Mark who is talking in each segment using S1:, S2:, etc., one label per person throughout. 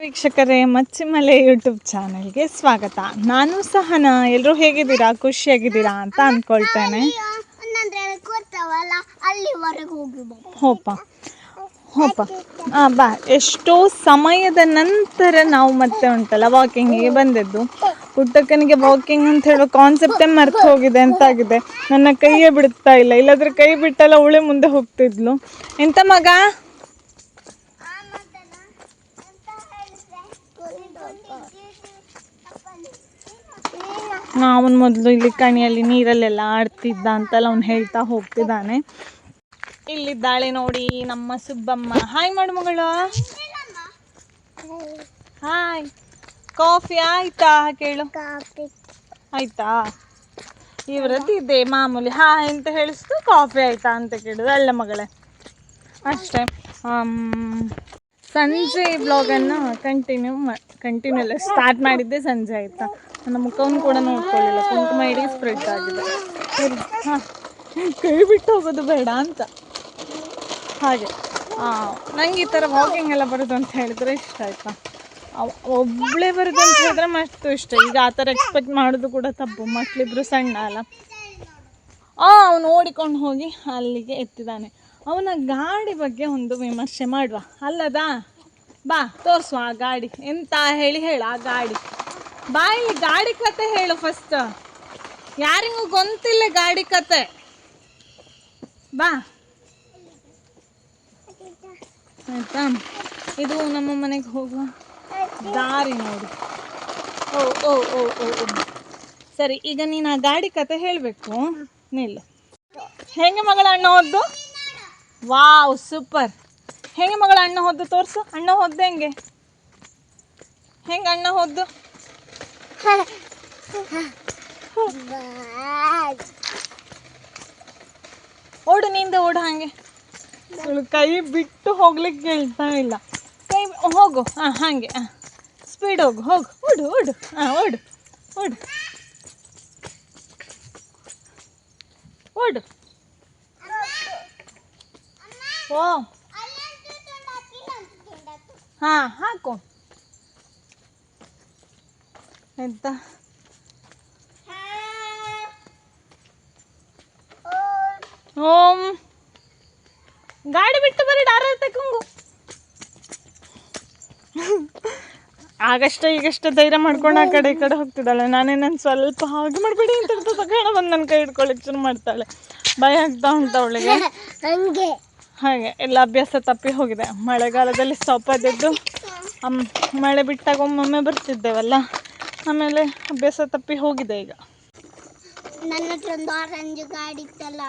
S1: ವೀಕ್ಷಕರೇ, ಮಚ್ಚಿಮಲೆ ಯೂಟ್ಯೂಬ್ ಚಾನಲ್ಗೆ ಸ್ವಾಗತ. ನಾನು ಸಹನ. ಎಲ್ಲರೂ ಹೇಗಿದ್ದೀರಾ? ಖುಷಿಯಾಗಿದ್ದೀರಾ ಅಂತ ಅಂದ್ಕೊಳ್ತೇನೆ ಹೋಪ ಹೋಪ ಹಾಂ ಬಾ. ಎಷ್ಟೋ ಸಮಯದ ನಂತರ ನಾವು ಮತ್ತೆ ಉಂಟಲ್ಲ, ವಾಕಿಂಗಿಗೆ ಬಂದದ್ದು. ಪುಟ್ಟಕ್ಕನಿಗೆ ವಾಕಿಂಗ್ ಅಂತ ಹೇಳೋ ಕಾನ್ಸೆಪ್ಟೇ ಮರ್ತು ಹೋಗಿದೆ ಅಂತಾಗಿದೆ. ನನ್ನ ಕೈಯೇ ಬಿಡ್ತಾ ಇಲ್ಲ. ಇಲ್ಲಾಂದ್ರೆ ಕೈ ಬಿಟ್ಟಲ್ಲ ಉಳಿ ಮುಂದೆ ಹೋಗ್ತಿದ್ಲು. ಎಂತ ಮಗ? ಅವನು ಮೊದಲು ಇಲ್ಲಿ ಕಣಿಯಲ್ಲಿ ನೀರಲ್ಲೆಲ್ಲ ಆಡ್ತಿದ್ದ ಅಂತಲ್ಲ ಅವ್ನು ಹೇಳ್ತಾ ಹೋಗ್ತಿದ್ದಾನೆ. ಇಲ್ಲಿದ್ದಾಳೆ ನೋಡಿ ನಮ್ಮ ಸುಬ್ಬಮ್ಮ. ಹಾಯ್ ಮಾಡು ಮಗಳು ಹಾಯ್ ಕಾಫಿ ಆಯ್ತಾ? ಕೇಳು.
S2: ಕಾಫಿ
S1: ಆಯ್ತಾ? ಇವರದ್ದು ಇದೆ ಮಾಮೂಲಿ. ಹಾಯ್ ಅಂತ ಹೇಳಿಸ್ತು ಕಾಫಿ ಆಯ್ತಾ ಅಂತ ಕೇಳಿದ್ರು ಅಲ್ಲ ಮಗಳೇ. ಅಷ್ಟೇ. ಸಂಜೆ ಬ್ಲಾಗನ್ನು ಕಂಟಿನ್ಯೂ ಕಂಟಿನ್ಯೂ ಅಲ್ಲ ಸ್ಟಾರ್ಟ್ ಮಾಡಿದ್ದೆ ಸಂಜೆ ಆಯಿತಾ? ನನ್ನ ಮುಖವನ್ನು ಕೂಡ ನೋಡ್ಕೊಳ್ಳಿಲ್ಲ. ಕುಂಕುಮ ಇಡೀ ಸ್ಪ್ರೆಡ್ ಆಗಿದೆ. ಹಾಂ. ಕೈ ಬಿಟ್ಟು ಹೋಗೋದು ಬೇಡ ಅಂತ. ಹಾಗೆ. ನಂಗೆ ಈ ಥರ ವಾಕಿಂಗ್ ಎಲ್ಲ ಬರೋದು ಅಂತ ಹೇಳಿದ್ರೆ ಇಷ್ಟ ಆಯ್ತಾ? ಒಬ್ಬಳೇ ಬರೋದು ಅಂತ ಹೇಳಿದ್ರೆ ಮಸ್ತು ಇಷ್ಟ. ಈಗ ಆ ಥರ ಎಕ್ಸ್ಪೆಕ್ಟ್ ಮಾಡೋದು ಕೂಡ ತಪ್ಪು. ಮಕ್ಕಳಿಬ್ರು ಸಣ್ಣ ಅಲ್ಲ. ಆ, ಅವನು ಓಡಿಕೊಂಡು ಹೋಗಿ ಅಲ್ಲಿಗೆ ಎತ್ತಿದ್ದಾನೆ. ಅವನ ಗಾಡಿ ಬಗ್ಗೆ ಒಂದು ವಿಮರ್ಶೆ ಮಾಡುವ. ಅಲ್ಲದಾ? ಬಾ ತೋರಿಸುವ ಆ ಗಾಡಿ. ಎಂತ ಹೇಳಿ ಹೇಳ ಆ ಗಾಡಿ. ಬಾ ಗಾಡಿ ಕತೆ ಹೇಳು ಫಸ್ಟ್ ಯಾರಿಗೂ ಗೊಂತಿಲ್ಲ ಗಾಡಿ ಕತೆ. ಬಾ. ಆಯ್ತಾ? ಇದು ನಮ್ಮ ಮನೆಗೆ ಹೋಗುವ ದಾರಿ ನೋಡಿ. ಓ ಓ ಓ ಓ ಸರಿ, ಈಗ ನೀನು ಆ ಗಾಡಿ ಕತೆ ಹೇಳಬೇಕು. ನಿಲ್ಲ. ಹೆಂಗೆ ಮಗಳ ಅಣ್ಣ ಹೋದ್ದು? ವಾವ್ ಸೂಪರ್ ಹೆಂಗೆ ಮಗಳ ಅಣ್ಣ ಹೊದ್ದು? ತೋರಿಸು. ಅಣ್ಣ ಹೊದ್ದು ಹೆಂಗೆ? ಹೆಂಗೆ ಅಣ್ಣ ಹೋದ್ದು? ಓಡು ನಿಂದ ಓಡು ಹಾಗೆ. ಇವ್ಳು ಕೈ ಬಿಟ್ಟು ಹೋಗ್ಲಿಕ್ಕೆ ಹೇಳ್ತಾ ಇಲ್ಲ. ಕೈ ಬಿ- ಹೋಗು ಹಾಂ ಹಾಗೆ ಹಾಂ. ಸ್ಪೀಡ್ ಹೋಗು ಹೋಗು. ಓಡು ಓಡು ಹಾಂ ಓಡು ಓಡು. ಓಡು. ಓ. ಹಾಂ ಹಾಕು. ಆಯ್ತಾ? ಓಂ. ಗಾಡಿ ಬಿಟ್ಟು ಬರೀ ಡಾರ ತಕ್ಕಂಗು ಆಗಷ್ಟ ಈಗಷ್ಟ ಧೈರ್ಯ ಮಾಡ್ಕೊಂಡು ಆ ಕಡೆ ಈ ಕಡೆ ಹೋಗ್ತಿದ್ದಾಳೆ. ನಾನೇ ನಾನು ಸ್ವಲ್ಪ ಹಾಗೆ ಮಾಡಬೇಡಿ ಅಂತ ಇರ್ತದೆ ತಗೊಂಡು ಬಂದು ನನ್ನ ಕೈ ಹಿಡ್ಕೊಳ್ಳಿಕ್ಕೆ ಶುರು ಮಾಡ್ತಾಳೆ. ಭಯ ಆಗ್ತಾ ಉಂಟು ಅವಳಿಗೆ.
S2: ಹಂಗೆ.
S1: ಹಾಗೆ ಎಲ್ಲ ಅಭ್ಯಾಸ ತಪ್ಪಿ ಹೋಗಿದೆ. ಮಳೆಗಾಲದಲ್ಲಿ ಸೊಪ್ಪದಿದ್ದು ಆದದ್ದು ಮಳೆ ಬಿಟ್ಟಾಗ ಒಮ್ಮೊಮ್ಮೆ ಬರ್ತಿದ್ದೇವಲ್ಲ? ಆಮೇಲೆ ಅಭ್ಯಾಸ ತಪ್ಪಿ ಹೋಗಿದೆ ಈಗ.
S2: ನನ್ನ ಹತ್ರ ಒಂದು ಆರೆಂಜ್ ಗಾಡಿ ಇತ್ತಲ್ಲ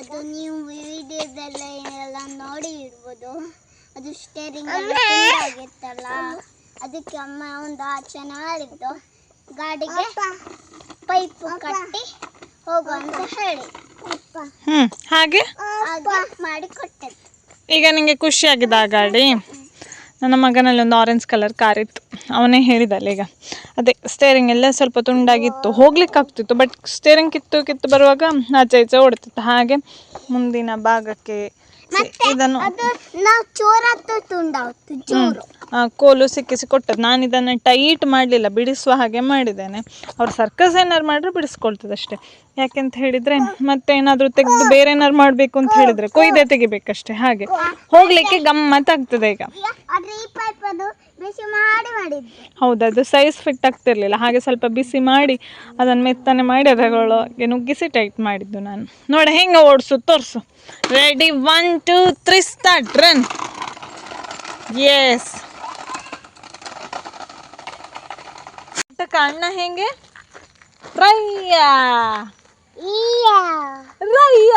S2: ಅದು ನೀವು ವಿಡಿಯೋದೆಲ್ಲ ಎಲ್ಲ ನೋಡಿ ಇರ್ಬೋದು. ಅದು ಸ್ಟೇರಿಂಗ್ ಆಗಿತ್ತಲ್ಲ ಅದಕ್ಕೆ ಅಮ್ಮ ಒಂದು ಆಚೆ ಮಾಡಿದ್ದು ಗಾಡಿಗೆ ಪೈಪ್ ಕಟ್ಟಿ ಹೋಗು ಅಂತ ಹೇಳಿ.
S1: ಹ್ಞೂ ಹಾಗೆ?
S2: ಮಾಡಿ ಕೊಟ್ಟೆ.
S1: ಈಗ ನಿಮಗೆ ಖುಷಿಯಾಗಿದೆ ಆ ಗಾಡಿ? ನನ್ನ ಮಗನಲ್ಲಿ ಒಂದು ಆರೆಂಜ್ ಕಲರ್ ಕಾರ್ ಇತ್ತು. ಅವನೇ ಹೇಳಿದಲ್ಲ ಈಗ. ಅದೇ ಸ್ಟೇರಿಂಗ್ ಎಲ್ಲ ಸ್ವಲ್ಪ ತುಂಡಾಗಿತ್ತು. ಹೋಗ್ಲಿಕ್ಕೆ ಆಗ್ತಿತ್ತು ಬಟ್ ಸ್ಟೇರಿಂಗ್ ಕಿತ್ತು ಕಿತ್ತು ಬರುವಾಗ ಆಚೆ ಈಚೆ ಓಡ್ತಿತ್ತು ಹಾಗೆ ಮುಂದಿನ ಭಾಗಕ್ಕೆ ಇದನ್ನು ಕೋಲು ಸಿಕ್ಕಿಸಿ ಕೊಟ್ಟದ್ದು. ನಾನು ಇದನ್ನು ಟೈಟ್ ಮಾಡಲಿಲ್ಲ ಬಿಡಿಸುವ ಹಾಗೆ ಮಾಡಿದ್ದೇನೆ. ಅವ್ರು ಸರ್ಕಸ್ ಏನಾರು ಮಾಡಿದ್ರೆ ಬಿಡಿಸ್ಕೊಳ್ತದಷ್ಟೇ ಯಾಕೆ ಯಾಕೆಂತ ಹೇಳಿದರೆ ಮತ್ತೆ ಏನಾದರೂ ತೆಗೆದು ಬೇರೆ ಏನಾರು ಮಾಡಬೇಕು ಅಂತ ಹೇಳಿದರೆ ಕೊಯ್ದೆ ತೆಗಿಬೇಕಷ್ಟೇ. ಹಾಗೆ. ಹೋಗಲಿಕ್ಕೆ ಗಮ್ಮತ್ತಾಗ್ತದೆ ಈಗ
S2: ಆದ್ರೆ ಈ ಪೈಪ್ ಅದು ಬಿಸಿ ಮಾಡಿ ಮಾಡಿದ್ದು
S1: ಹೌದು ಅದು ಸೈಜ್ ಫಿಟ್ ಆಗ್ತಿರ್ಲಿಲ್ಲ. ಹಾಗೆ ಸ್ವಲ್ಪ ಬಿಸಿ ಮಾಡಿ ಅದನ್ನು ಮೆತ್ತನೆ ಮಾಡಿ ಅದರೊಳಗೆ ನುಗ್ಗಿಸಿ ಟೈಟ್ ಮಾಡಿದ್ದು ನಾನು. ನೋಡ ಹೆಂಗೆ ಓಡಿಸು ತೋರಿಸು. Ready one two three start run yes ಅಣ್ಣ ಹೆಂಗೆ? ರಯ್ಯ ರಯ್ಯ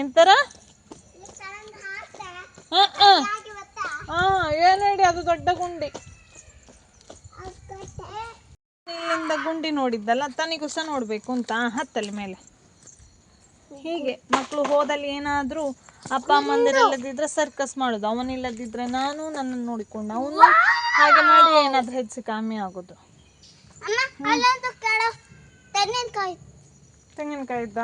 S1: ಎಂತರ? ಏನು ಹೇಳಿ ಅದು ದೊಡ್ಡ ಗುಂಡಿ. ಇಲ್ಲಿಂದ ಗುಂಡಿ ನೋಡಿದ್ದಲ್ಲ ತನಿಗೂ ಸಹ ನೋಡಬೇಕು ಅಂತ ಹತ್ತಲ್ಲಿ ಮೇಲೆ. ಹೀಗೆ ಮಕ್ಕಳು ಹೋದಲ್ಲಿ ಏನಾದರೂ ಅಪ್ಪ ಅಮ್ಮಂದಿರಲ್ಲದಿದ್ರೆ ಸರ್ಕಸ್ ಮಾಡೋದು ಅವನಿಲ್ಲದಿದ್ರೆ ನಾನು ನನ್ನನ್ನು ನೋಡಿಕೊಂಡು ಅವನು ಹಾಗೆ ಮಾಡಿ ಏನಾದರೂ ಹೆಚ್ಚು ಕಮ್ಮಿ ಆಗೋದು.
S2: ತೆಂಗಿನಕಾಯಿ.
S1: ತೆಂಗಿನಕಾಯಿ ಇದ್ದ?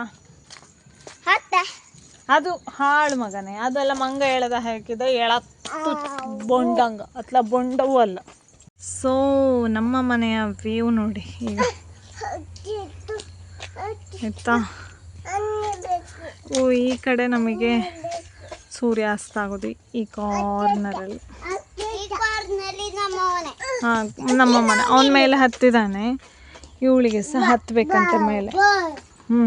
S1: ಅದು ಹಾಳು ಮಗನೇ. ಅದೆಲ್ಲ ಮಂಗ ಹೇಳದ ಹಾಕಿದ ಎಳತ್ತು ಬೊಂಡಂಗ. ಅತ್ಲ ಬೊಂಡವೂ ಅಲ್ಲ. ಸೊ ನಮ್ಮ ಮನೆಯ ವ್ಯೂ ನೋಡಿ ಈಗ. ಆಯ್ತಾ? ಓ ಈ ಕಡೆ ನಮಗೆ ಸೂರ್ಯಾಸ್ತ ಆಗೋದು ಈ ಕಾರ್ನರಲ್ಲಿ ಹಾಂ ನಮ್ಮ ಮನೆ. ಅವನ ಮೇಲೆ ಹತ್ತಿದ್ದಾನೆ ಇವಳಿಗೆ ಸಹ ಹತ್ತಬೇಕಂತೆ ಮೇಲೆ. ಹ್ಞೂ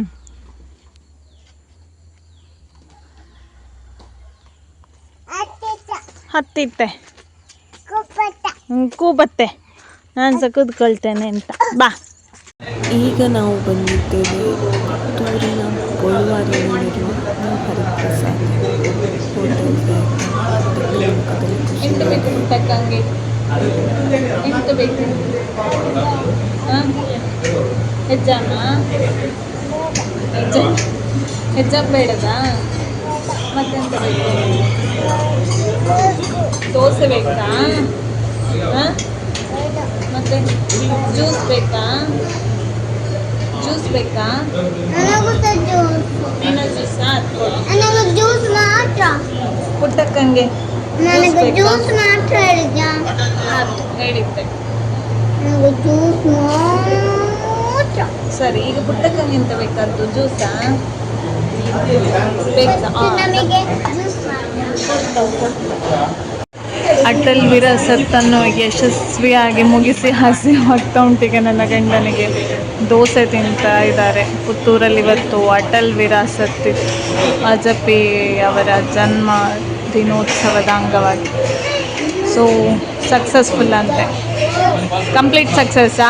S1: ಹತ್ತಿತ್ತೆ. ಕೂಬತ್ತೆ ನಾನು ಸಹ ಕೂತ್ಕೊಳ್ತೇನೆ ಅಂತ. ಬಾ.
S3: ಈಗ ನಾವು ಬಂದಿದ್ದೇವೆ ಪುತ್ತೂರಿನ ಗೋಳುವಾರಿನಲ್ಲಿರುವ ಹರಿಪ್ರಸಾದ್
S1: ಹೆಜ್ಜಾಮ ಹೆಜ್ಜ? ಹೆಜ್ಜಾಮ್ ಬೇಡದಾ? ಮತ್ತೆಂತ ಬೇಕು? ದೋಸೆ ಬೇಕಾ? ಮತ್ತೆ ಜ್ಯೂಸ್ ಬೇಕಾ? ಜ್ಯೂಸ್ ಬೇಕಾ?
S2: ಜ್ಯೂಸ್
S1: ಜ್ಯೂಸ್
S2: ಮಾತ್ರ.
S1: ಪುಟ್ಟಕ್ಕಂಗೆ
S2: ನನಗೆ? ಜ್ಯೂಸ್ ಮಾತ್ರ ಹೇಳಿದ್ದ. ನನಗೆ ಜ್ಯೂಸ್ ಮಾತ್ರ.
S1: ಸರಿ ಈಗ ಪುಟ್ಟಕ್ಕಂಗೆ ಎಂತ ಬೇಕಾದ್ದು? ಜ್ಯೂಸಾ ಬೇಕಾ
S2: ನಮಗೆ ಜ್ಯೂಸ್
S1: ಅಟಲ್ ವಿರಸತ್ತನ್ನು ಯಶಸ್ವಿಯಾಗಿ ಮುಗಿಸಿ ಹಸಿ ಹೋಗ್ತಾ ಉಂಟಿಗೆ ನನ್ನ ಗಂಡನಿಗೆ ದೋಸೆ ತಿಂತಾ ಇದ್ದಾರೆ. ಪುತ್ತೂರಲ್ಲಿ ಇವತ್ತು ಅಟಲ್ ವಿರಾಸತ್ ವಾಜಪೇಯಿ ಅವರ ಜನ್ಮ ದಿನೋತ್ಸವದ ಅಂಗವಾಗಿ. ಸೊ ಸಕ್ಸಸ್ಫುಲ್ ಅಂತೆ. ಕಂಪ್ಲೀಟ್ ಸಕ್ಸಸ್ಸಾ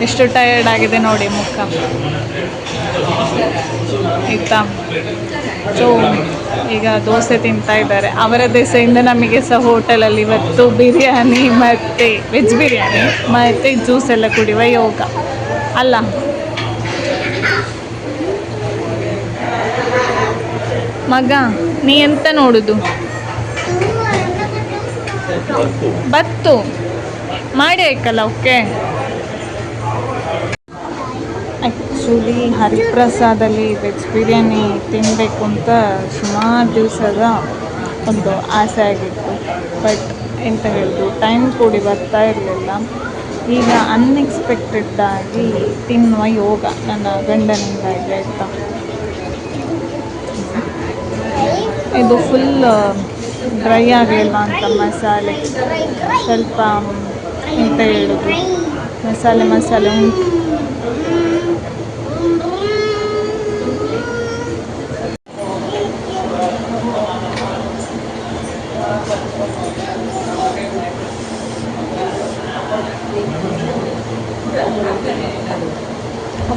S1: ಎಷ್ಟು ಟಯರ್ಡ್ ಆಗಿದೆ ನೋಡಿ ಮುಖ. ಆಯ್ತಾ? ಸೊ ಈಗ ದೋಸೆ ತಿಂತಾ ಇದ್ದಾರೆ. ಅವರ ದೇಸೆಯಿಂದ ನಮಗೆ ಸಹ ಹೋಟೆಲಲ್ಲಿ ಇವತ್ತು ಬಿರಿಯಾನಿ ಮತ್ತು ವೆಜ್ ಬಿರಿಯಾನಿ ಮತ್ತು ಜ್ಯೂಸ್ ಎಲ್ಲ ಕುಡಿಯುವ ಯೋಗ. ಅಲ್ಲ? ಮಗ ನೀ ಎಂತ ನೋಡುದು? ಬತ್ತು. ಮಾಡಿ ಆಯ್ಕಲ್ಲ ಓಕೆ? ಆ್ಯಕ್ಚುಲಿ ಹರಿಪ್ರಸಾದಲ್ಲಿ ವೆಜ್ ಬಿರಿಯಾನಿ ತಿನ್ನಬೇಕು ಅಂತ ಸುಮಾರು ದಿವಸದ ಒಂದು ಆಸೆ ಆಗಿತ್ತು. ಬಟ್ ಎಂತ ಹೇಳಿದ್ರು ಟೈಮ್ ಕೂಡಿ ಬರ್ತಾ ಇರಲಿಲ್ಲ. ಈಗ ಅನ್ಎಕ್ಸ್ಪೆಕ್ಟೆಡ್ ಆಗಿ ತಿನ್ನುವ ಯೋಗ ನನ್ನ ಗಂಡನಿಂದಾಗಿ ಆಯಿತಾ. ಇದು ಫುಲ್ ಡ್ರೈ ಆಗಲಿಲ್ಲ ಅಂತ ಮಸಾಲೆ. ಸ್ವಲ್ಪ ಎಂತ ಹೇಳೋದು? ಮಸಾಲೆ ಮಸಾಲೆ ಉಂಟು.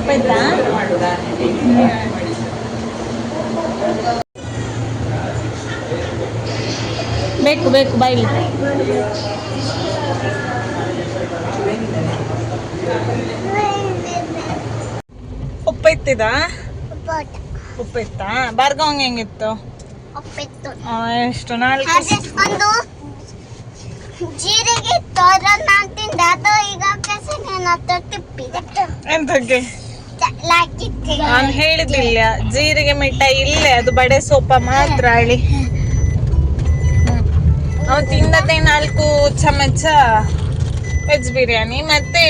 S1: ಒಪ್ಪಾಯ್ತಾ ಬೇಕು ಬೇಕು ಬೈಲಿ ಉಪ್ಪಿತ್ತಿದ ಉಪ್ಪಿತ್ತ? ಬರ್ಗವಂಗೆ ಹೆಂಗಿತ್ತು? ಉಪ್ಪಿತ್ತು. ಎಷ್ಟು ನಾಲ್ಕು?
S2: ಒಂದು ಜೀರಿಗೆ ಇತ್ತು. ಅದನ್ನ ನಾನು ತಿಂದೆ. ಅದು ಈಗ ಕೆಸರಿನ ತಿಪ್ಪಿದೆ.
S1: ಎಂತಕ್ಕೆ? ನಾನು ಹೇಳಿದಿಲ್ಲ ಜೀರಿಗೆ ಮಿಠಾಯಿ ಇಲ್ಲೇ ಅದು ಬಡೆ ಸೋಪ ಮಾತ್ರ ಹೇಳಿ ನಾವು ತಿಂದದ್ದೇ ನಾಲ್ಕು ಚಮಚ ವೆಜ್ ಬಿರಿಯಾನಿ ಮತ್ತೆ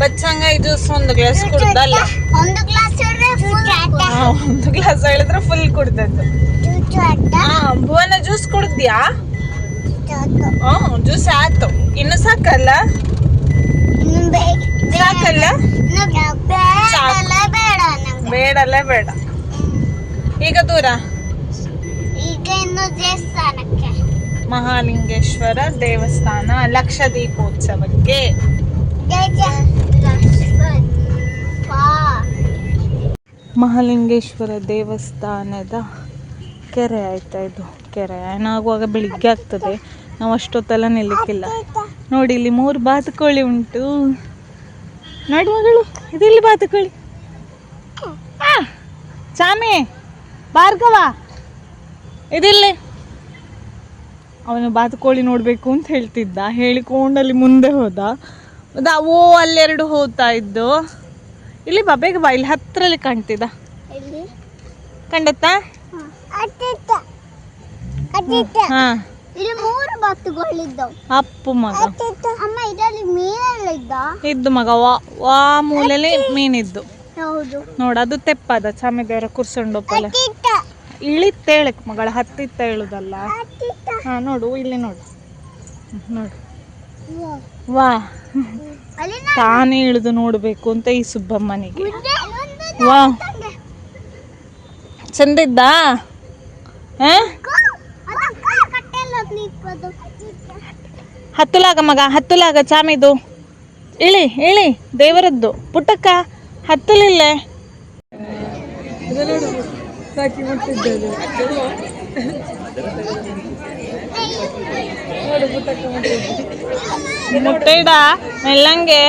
S1: ಬಚ್ಚಂಗಾಯಿ ಜ್ಯೂಸ್ ಒಂದು ಗ್ಲಾಸ್ ಕುಡ್ದಲ್ಲ.
S2: ಒಂದು ಗ್ಲಾಸ್
S1: ಹೇಳಿದ್ರೆ ಫುಲ್ ಕುಡ್ದದ್ದು. ಭುವನ ಜ್ಯೂಸ್ ಕುಡ್ದ್ಯಾ? ಹ್ಞೂ ಜ್ಯೂಸ್ ಆಯ್ತು. ಇನ್ನು ಸಾಕಲ್ಲ? ಸಾಕಲ್ಲ
S2: ಬೇಡಲ್ಲ ಬೇಡ.
S1: ಈಗ ದೂರ?
S2: ಈಗ ಇನ್ನು ದೇವಸ್ಥಾನಕ್ಕೆ.
S1: ಮಹಾಲಿಂಗೇಶ್ವರ ದೇವಸ್ಥಾನ ಲಕ್ಷ ದೀಪೋತ್ಸವಕ್ಕೆ ಮಹಾಲಿಂಗೇಶ್ವರ ದೇವಸ್ಥಾನದ ಕೆರೆ ಆಯ್ತಾ ಇದು? ಕೆರೆ ಏನಾಗುವಾಗ ಬೆಳಿಗ್ಗೆ ಆಗ್ತದೆ? ನಾವು ಅಷ್ಟೊತ್ತೆಲ್ಲ ನಿಲ್ಲಕ್ಕಿಲ್ಲ. ನೋಡಿ ಇಲ್ಲಿ ಮೂರು ಬಾತುಕೋಳಿ ಉಂಟು. ನೋಡಿ ಮಗಳು ಇದಿಲ್ಲಿ ಬಾತುಕೋಳಿ. ಆ, ಚಾಮಿ ಭಾರ್ಗವ ಇದಿಲ್ಲಿ. ಅವನು ಬಾತುಕೋಳಿ ನೋಡಬೇಕು ಅಂತ ಹೇಳ್ತಿದ್ದ. ಹೇಳಿಕೊಂಡಲ್ಲಿ ಮುಂದೆ ಹೋದ. ಅದು ಓ ಅಲ್ಲೆರಡು ಹೋಗ್ತಾ ಇದ್ದು. ಇಲ್ಲಿ ಬಾ ಬೇಗ ಬಾ ಇಲ್ಲಿ ಹತ್ತಿರಲ್ಲಿ
S2: ಕಾಣ್ತಿದ್ದ.
S1: ಕಂಡತ್ತಾ? ಹಾ.
S2: ಇಲ್ಲಿ ಮೂರು ಬಾತುಗಳಿದ್ದವು.
S1: ಅಪ್ಪು ಮಗ.
S2: ಅಮ್ಮ ಇದರಲ್ಲಿ ಮೀನೆಲ್ಲ ಇದ್ದ?
S1: ಇದ್ದು ಮಗ ವಾ ವಾ ಮೂಲೆಯಲ್ಲಿ ಮೀನಿದ್ದು.
S2: ಹೌದು.
S1: ನೋಡ ಅದು ತೆಪ್ಪದ ಚಾಮಿದೇವರ ಕುರ್ಸೊಂಡೊಪ್ಪಲ್ಲ
S2: ಅತ್ತಿತ್ತ.
S1: ಇಳಿತೇಳಕ್ ಮಗಳ ಹತ್ತಿತ್ತ ಹೇಳುದಲ್ಲ? ಹಾ ನೋಡು ಇಲ್ಲಿ ನೋಡು. ನೋಡು. ವಾ. ತಾನೇ ಇಳಿದು ನೋಡ್ಬೇಕು ಅಂತ ಈ ಸುಬ್ಬಮ್ಮನಿಗೆ. ವಾ. ಚಂದ ಇದ್ದಾ? ಹಾ? ಹತ್ತಲಾಗ ಮಗ ಹತ್ತುಲಾಗ ಚಾಮಿದು. ಇಳಿ ಇಳಿ ದೇವರದ್ದು. ಪುಟ್ಟಕ್ಕ ಹತ್ತಲಿಲ್ಲ ಮುಟ್ಟೈಡ ಮೆಲ್ಲಂಗೆ.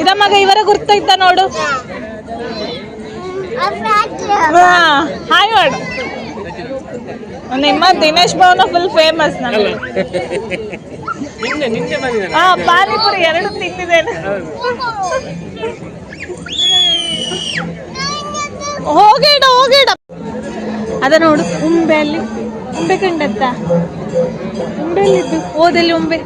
S1: ಇದ ಮಗ ಇವರ ಗುರ್ತೈತ ನೋಡು. ಹಾ, ಹಾಯ್ ಮಾಡು ನಿಮ್ಮ ದಿನೇಶ್ ಭವನ ಫುಲ್ ಫೇಮಸ್ ನಮಗೆ. ಹಾ ಪಾನಿಪುರಿ ಎರಡು ತಿಂದಿದ್ದೇನೆ. ಹೋಗಿಡ ಹೋಗಿಡ. ಅದ ನೋಡು ಉಂಬೆ ಅಲ್ಲಿ. ಉಂಬೆ ಕಂಡತ್ತ ಉಂಬೆಲ್ಲಿದ್ದು ಓದಲ್ಲಿ ಉಂಬೆ.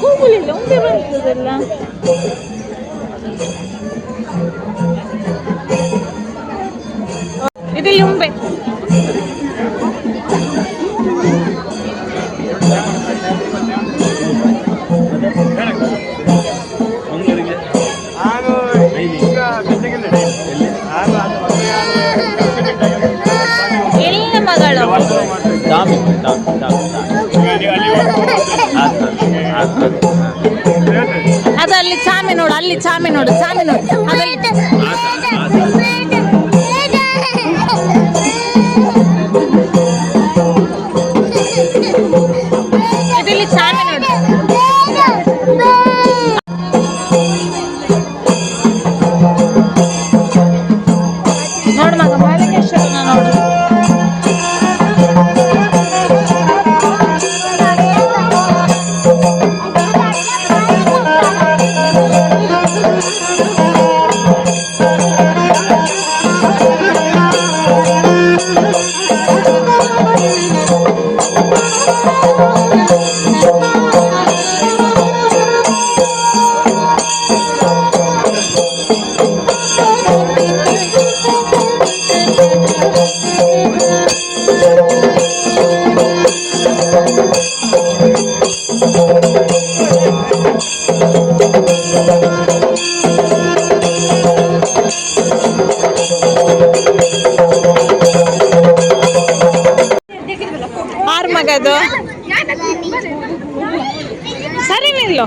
S1: ಕೂಗುಲಿಲ್ಲ ಉಂಬೆ ಬರ್ತದಲ್ಲ ಇದಿಲ್ಲಿ ಉಂಬೆ ಎಲ್ಲಿನ ಮಗಳು ಅದು ಅಲ್ಲಿ ಚಾಮಿ ನೋಡು ಅಲ್ಲಿ ಚಾಮಿ ನೋಡು ಚಾಮಿ ನೋಡು ಆರ್ ಮಗದು ಸರಿ ನಿಲ್ಲು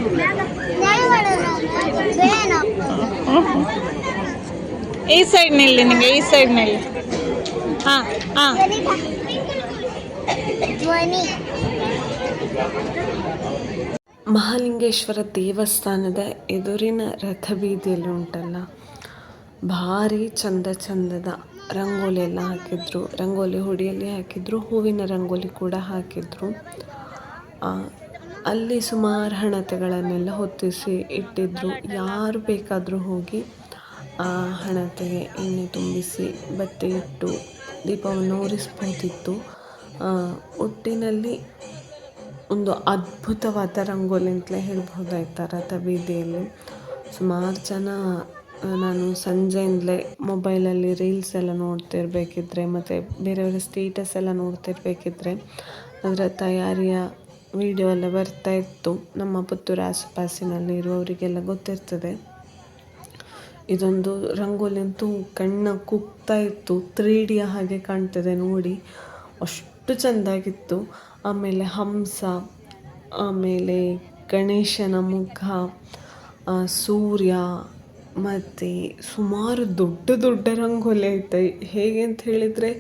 S1: ಈ ಸೈಡ್ ನಿಲ್ಲಿ ನಿಂಗೆ ಈ ಸೈಡ್ ನಿಲ್ಲಿ ಹಾ ಹಾ
S2: ಧ್ವನಿ
S3: ಮಹಾಲಿಂಗೇಶ್ವರ ದೇವಸ್ಥಾನದ ಎದುರಿನ ರಥಬೀದಿಯಲ್ಲಿ ಉಂಟಲ್ಲ, ಭಾರಿ ಚಂದ ಚಂದದ ರಂಗೋಲಿ ಎಲ್ಲ ಹಾಕಿದ್ರು. ರಂಗೋಲಿ ಹುಡಿಯಲ್ಲಿ ಹಾಕಿದ್ರು, ಹೂವಿನ ರಂಗೋಲಿ ಕೂಡ ಹಾಕಿದ್ರು. ಅಲ್ಲಿ ಸುಮಾರು ಹಣತೆಗಳನ್ನೆಲ್ಲ ಹೊತ್ತಿಸಿ ಇಟ್ಟಿದ್ರು. ಯಾರು ಬೇಕಾದರೂ ಹೋಗಿ ಆ ಹಣತೆಗೆ ಎಣ್ಣೆ ತುಂಬಿಸಿ ಬಟ್ಟೆ ಇಟ್ಟು ದೀಪವನ್ನು ಉರಿಸ್ಬೋದಿತ್ತು ಒಟ್ಟಿನಲ್ಲಿ ಒಂದು ಅದ್ಭುತವಾದ ರಂಗೋಲಿ ಅಂತಲೇ ಹೇಳ್ಬೋದಾಯ್ತು ರಥ ಬೀದಿಯಲ್ಲಿ ಸುಮಾರು ಜನ ನಾನು ಸಂಜೆಯಿಂದಲೇ ಮೊಬೈಲಲ್ಲಿ ರೀಲ್ಸ್ ಎಲ್ಲ ನೋಡ್ತಿರ್ಬೇಕಿದ್ರೆ, ಮತ್ತು ಬೇರೆಯವರ ಸ್ಟೇಟಸ್ ಎಲ್ಲ ನೋಡ್ತಿರ್ಬೇಕಿದ್ರೆ, ಅದರ ತಯಾರಿಯ ವಿಡಿಯೋ ಎಲ್ಲ ಬರ್ತಾ ಇತ್ತು. ನಮ್ಮ ಪುತ್ತೂರು ಆಸುಪಾಸಿನಲ್ಲಿ ಇರುವವರಿಗೆಲ್ಲ ಗೊತ್ತಿರ್ತದೆ. ಇದೊಂದು ರಂಗೋಲಿ ಅಂತೂ ಕಣ್ಣ ಕುಗ್ತಾ ಇತ್ತು. ತ್ರೀ ಡಿಯ ಹಾಗೆ ಕಾಣ್ತದೆ ನೋಡಿ. ಅಷ್ಟು ಚೆಂದಾಗಿತ್ತು. ಆಮೇಲೆ ಹಂಸ, ಆಮೇಲೆ ಗಣೇಶನ ಮುಖ ಸೂರ್ಯ, ಮತ್ತು ಸುಮಾರು ದೊಡ್ಡ ದೊಡ್ಡ ರಂಗೋಲಿ ಐತೆ. ಹೇಗೆ ಅಂತ ಹೇಳಿದರೆ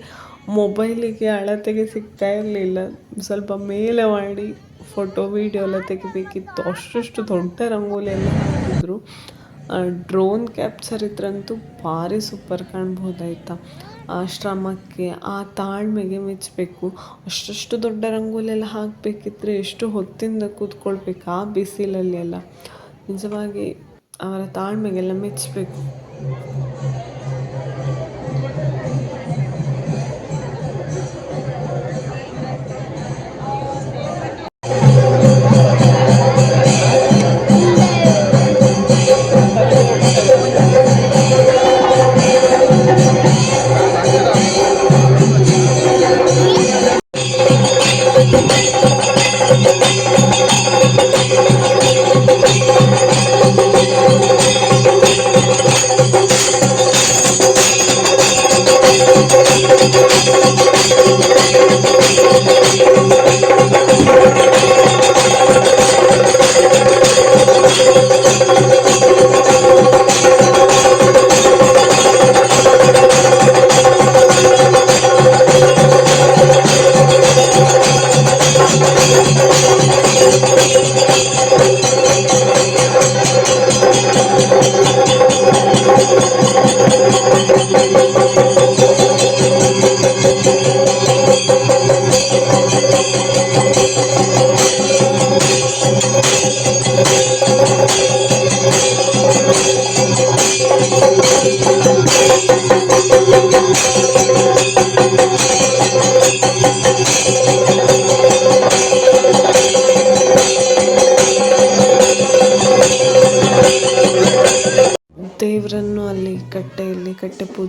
S3: ಮೊಬೈಲಿಗೆ ಅಳತೆಗೆ ಸಿಗ್ತಾ ಇರಲಿಲ್ಲ. ಸ್ವಲ್ಪ ಮೇಲೆ ಮಾಡಿ ಫೋಟೋ, ವೀಡಿಯೋ ಎಲ್ಲ ತೆಗಿಬೇಕಿತ್ತು. ಅಷ್ಟಷ್ಟು ದೊಡ್ಡ ರಂಗೋಲಿ ಎಲ್ಲ ಹಾಕಿದ್ರು. ಡ್ರೋನ್ ಕ್ಯಾಪ್ಚರ್ ಇದ್ರಂತೂ ಭಾರಿ ಸೂಪರ್ ಕಾಣ್ಬೋದಾಯ್ತಾ. ಆ ಶ್ರಮಕ್ಕೆ, ಆ ತಾಳ್ಮೆಗೆ ಮೆಚ್ಚಬೇಕು ಅಷ್ಟಷ್ಟು ದೊಡ್ಡ ರಂಗೋಲೆಲ್ಲ ಹಾಕಬೇಕಿದ್ರೆ ಎಷ್ಟು ಹೊತ್ತಿಂದ ಕೂತ್ಕೊಳ್ಬೇಕು ಆ ಬಿಸಿಲಲ್ಲಿ ಎಲ್ಲ. ನಿಜವಾಗಿ ಅವರ ತಾಳ್ಮೆಗೆಲ್ಲ ಮೆಚ್ಚಬೇಕು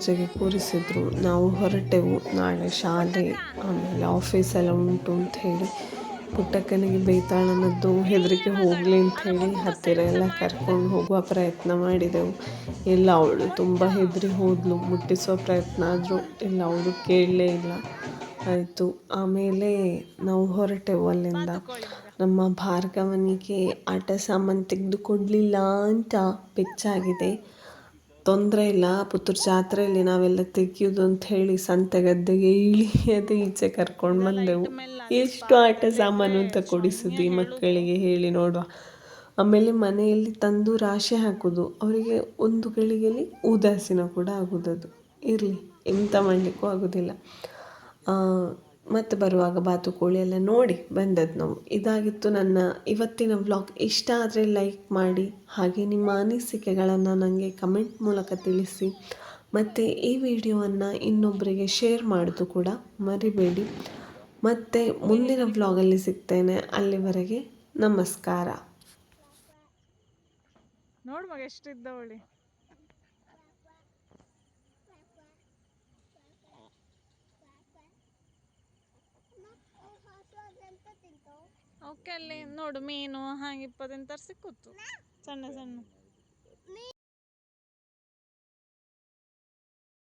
S3: ಪೂಜೆಗೆ ಕೂರಿಸಿದ್ರು. ನಾವು ಹೊರಟೆವು. ನಾಳೆ ಶಾಲೆ, ಆಮೇಲೆ ಆಫೀಸ್ ಎಲ್ಲ ಉಂಟು ಅಂತ ಹೇಳಿ ಪುಟ್ಟಕ್ಕನಿಗೆ ಬೈತಾಳನದ್ದು ಹೆದರಿಕೆ ಹೋಗಲಿ ಅಂತ ಹೇಳಿ ಹತ್ತಿರ ಎಲ್ಲ ಕರ್ಕೊಂಡು ಹೋಗುವ ಪ್ರಯತ್ನ ಮಾಡಿದೆವು. ಎಲ್ಲ ಅವಳು ತುಂಬ ಹೆದರಿ ಹೋದ್ಲು, ಮುಟ್ಟಿಸುವ ಪ್ರಯತ್ನ ಆದರೂ ಇಲ್ಲ ಅವಳು ಕೇಳಲೇ ಇಲ್ಲ. ಆಯಿತು. ಆಮೇಲೆ ನಾವು ಹೊರಟೆವು ಅಲ್ಲಿಂದ. ನಮ್ಮ ಭಾರ್ಗವನಿಗೆ ಆಟ ಸಾಮಾನು ತೆಗೆದು ಕೊಡಲಿಲ್ಲ ಅಂತ ಬೆಚ್ಚಾಗಿದೆ. ತೊಂದರೆ ಇಲ್ಲ ಪುತ್ತೂರು ಜಾತ್ರೆಯಲ್ಲಿ ನಾವೆಲ್ಲ ತೆಗಿಯೋದು ಅಂತ ಹೇಳಿ ಸಂತೆ ಗದ್ದೆಗೆ ಇಳಿಯದೆ ಈಚೆ ಕರ್ಕೊಂಡು ಬಂದೆವು. ಎಷ್ಟು ಆಟ ಸಾಮಾನು ಅಂತ ಕೊಡಿಸುದು ಈ ಮಕ್ಕಳಿಗೆ ಹೇಳಿ ನೋಡುವ. ಆಮೇಲೆ ಮನೆಯಲ್ಲಿ ತಂದು ರಾಶಿ ಹಾಕೋದು. ಅವರಿಗೆ ಒಂದು ಗಳಿಗೆಯಲ್ಲಿ ಉದಾಸೀನ ಕೂಡ ಆಗೋದದು. ಇರಲಿ ಎಂಥ ಮಾಡಲಿಕ್ಕೂ ಆಗೋದಿಲ್ಲ. ಮತ್ತೆ ಬರುವಾಗ ಬಾತುಕೋಳಿ ಎಲ್ಲ ನೋಡಿ ಬಂದದ್ದು ನಾವು. ಇದಾಗಿತ್ತು ನನ್ನ ಇವತ್ತಿನ ವ್ಲಾಗ್ ಇಷ್ಟ ಆದರೆ ಲೈಕ್ ಮಾಡಿ, ಹಾಗೆ ನಿಮ್ಮ ಅನಿಸಿಕೆಗಳನ್ನು ನನಗೆ ಕಮೆಂಟ್ ಮೂಲಕ ತಿಳಿಸಿ. ಮತ್ತು ಈ ವಿಡಿಯೋವನ್ನು ಇನ್ನೊಬ್ಬರಿಗೆ ಶೇರ್ ಮಾಡೋದು ಕೂಡ ಮರಿಬೇಡಿ. ಮತ್ತು ಮುಂದಿನ ವ್ಲಾಗಲ್ಲಿ ಸಿಗ್ತೇನೆ. ಅಲ್ಲಿವರೆಗೆ ನಮಸ್ಕಾರ.
S1: ನೋಡು ಎಷ್ಟಿದ್ದವಳಿ? ಓಕೆ ಅಲ್ಲಿ ನೋಡು ಮೀನು ಹಾಗೆ ಇಪ್ಪತ್ತೆಂಟು ಕೂತು. ಸಣ್ಣ ಸಣ್ಣ.